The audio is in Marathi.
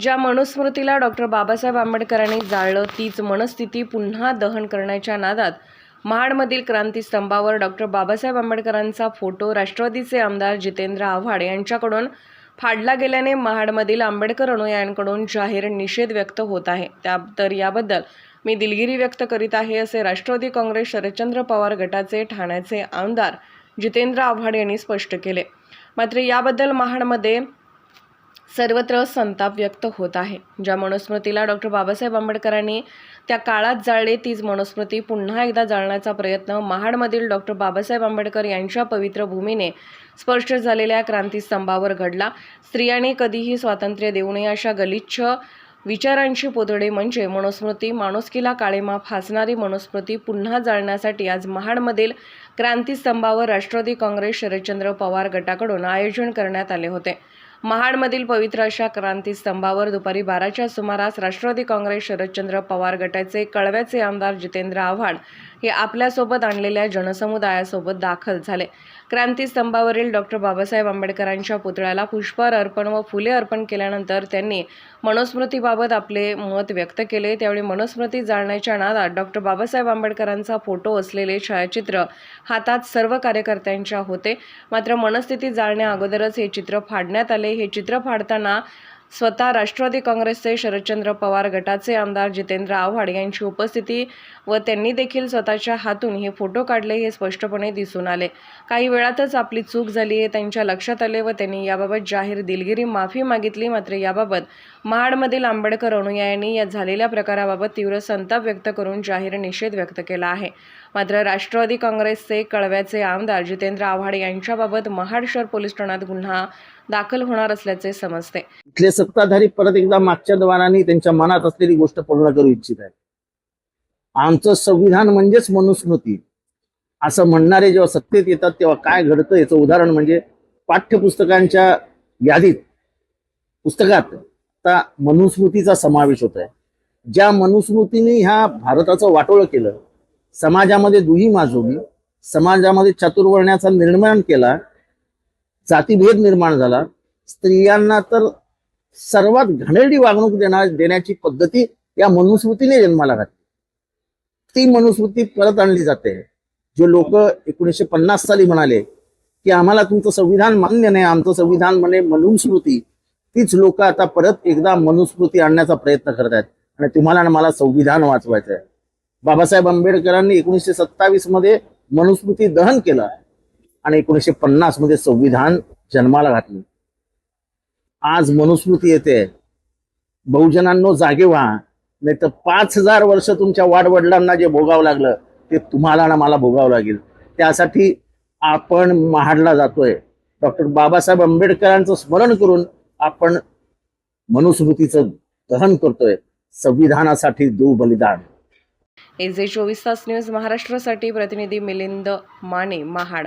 ज्या मनुस्मृतीला डॉक्टर बाबासाहेब आंबेडकरांनी जाळलं तीच मनस्थिती पुन्हा दहन करण्याच्या नादात महाडमधील क्रांतीस्तंभावर डॉक्टर बाबासाहेब आंबेडकरांचा फोटो राष्ट्रवादीचे आमदार जितेंद्र आव्हाड यांच्याकडून फाडला गेल्याने महाडमधील आंबेडकर अनुयायांकडून जाहीर निषेध व्यक्त होत आहे. त्या तर याबद्दल मी दिलगिरी व्यक्त करीत आहे असे राष्ट्रवादी काँग्रेस शरदचंद्र पवार गटाचे ठाण्याचे आमदार जितेंद्र आव्हाड यांनी स्पष्ट केले. मात्र याबद्दल महाडमध्ये सर्वत्र संताप व्यक्त होत आहे. ज्या मनुस्मृतीला डॉक्टर बाबासाहेब आंबेडकरांनी त्या काळात जाळले तीच मनुस्मृती पुन्हा एकदा जाळण्याचा प्रयत्न महाडमधील डॉक्टर बाबासाहेब आंबेडकर यांच्या पवित्र भूमीने स्पर्श झालेल्या क्रांतीस्तंभावर घडला. स्त्रियांनी कधीही स्वातंत्र्य देऊ नये अशा गलिच्छ विचारांची पोतडे म्हणजे मनुस्मृती. माणुसकीला काळेमा फासणारी मनुस्मृती पुन्हा जाळण्यासाठी आज महाडमधील क्रांतीस्तंभावर राष्ट्रवादी काँग्रेस शरदचंद्र पवार गटाकडून आयोजन करण्यात आले होते. महाडमधील पवित्र अशा क्रांती स्तंभावर दुपारी बाराच्या सुमारास राष्ट्रवादी काँग्रेस शरदचंद्र पवार गटाचे कळव्याचे आमदार जितेंद्र आव्हाड हे आपल्यासोबत आणलेल्या जनसमुदायासोबत दाखल झाले. क्रांतीस्तंभावरील डॉक्टर बाबासाहेब आंबेडकरांच्या पुतळ्याला पुष्पहार अर्पण व फुले अर्पण केल्यानंतर त्यांनी मनुस्मृतीबाबत आपले मत व्यक्त केले. त्यावेळी मनुस्मृती जाळण्याच्या नादात डॉक्टर बाबासाहेब आंबेडकरांचा फोटो असलेले छायाचित्र हातात सर्व कार्यकर्त्यांच्या होते. मात्र मनस्थिती जाळण्या अगोदरच हे चित्र फाडण्यात आले. हे चित्र फाडताना स्वतः राष्ट्रवादी काँग्रेसचे शरदचंद्र पवार गटाचे आमदार जितेंद्र आव्हाड यांची उपस्थिती व त्यांनी देखील स्वतःच्या हातून हे फोटो काढले हे स्पष्टपणे दिसून आले. काही वेळातच आपली चूक झाली हे त्यांच्या लक्षात आले व त्यांनी याबाबत जाहीर दिलगिरी माफी मागितली. मात्र याबाबत महाडमधील आंबेडकर अनुयायांनी या झालेल्या प्रकाराबाबत तीव्र संताप व्यक्त करून जाहीर निषेध व्यक्त केला आहे. मात्र राष्ट्रवादी काँग्रेसचे कळव्याचे आमदार जितेंद्र आव्हाड यांच्याबाबत महाड शहर पोलीस ठाण्यात गुन्हा दाखल होणार असल्याचे समजते. इथले सत्ताधारी परत एकदा मागच्या द्वाराने त्यांच्या मनात असलेली गोष्ट पूर्ण करू इच्छित आहेत. आमचं संविधान म्हणजेच मनुस्मृती. असं म्हणणारे जेव्हा सत्तेत येतात तेव्हा काय घडतं याचं उदाहरण म्हणजे पाठ्यपुस्तकांच्या यादीत पुस्तकात आता मनुस्मृतीचा समावेश होत आहे. ज्या मनुस्मृतीने ह्या भारताचं वाटोळं केलं समाजामध्ये दुही माजवली समाजामध्ये चातुर्वर्ण्याचा निर्माण केला जातीभेद निर्माण झाला. स्त्रियांना तर सर्वात घाणेरडी वागणूक देणार देण्याची पद्धती या मनुस्मृतीने जन्माला घातली. ती मनुस्मृती परत आणली जाते. जे लोक एकोणीसशे पन्नास साली म्हणाले की आम्हाला तुमचं संविधान मान्य नाही आमचं संविधान म्हणे मनुस्मृती. तीच लोक आता परत एकदा मनुस्मृती आणण्याचा प्रयत्न करत आहेत आणि तुम्हाला आणि मला संविधान वाचवायचं आहे बाबासाहेब आंबेडकरांनी एकोणीसशे सत्तावीसमध्ये मनुस्मृती दहन केलं. आणि एकोणीसशे पन्नासमध्ये संविधान जन्माला घातलं. आज मनुस्मृती येते. बहुजनांनो जागे व्हा. नाही तर पाच हजार वर्ष तुमच्या वाडवडिलांना जे भोगावं लागलं ते तुम्हाला ना मला भोगावं लागेल. त्यासाठी आपण महाडला जातोय. डॉक्टर बाबासाहेब आंबेडकरांचं स्मरण करून आपण मनुस्मृतीचं दहन करतोय. संविधानासाठी देऊ बलिदान. एजे चोवीस तास न्यूज महाराष्ट्रासाठी प्रतिनिधी मिलिंद माने महाड.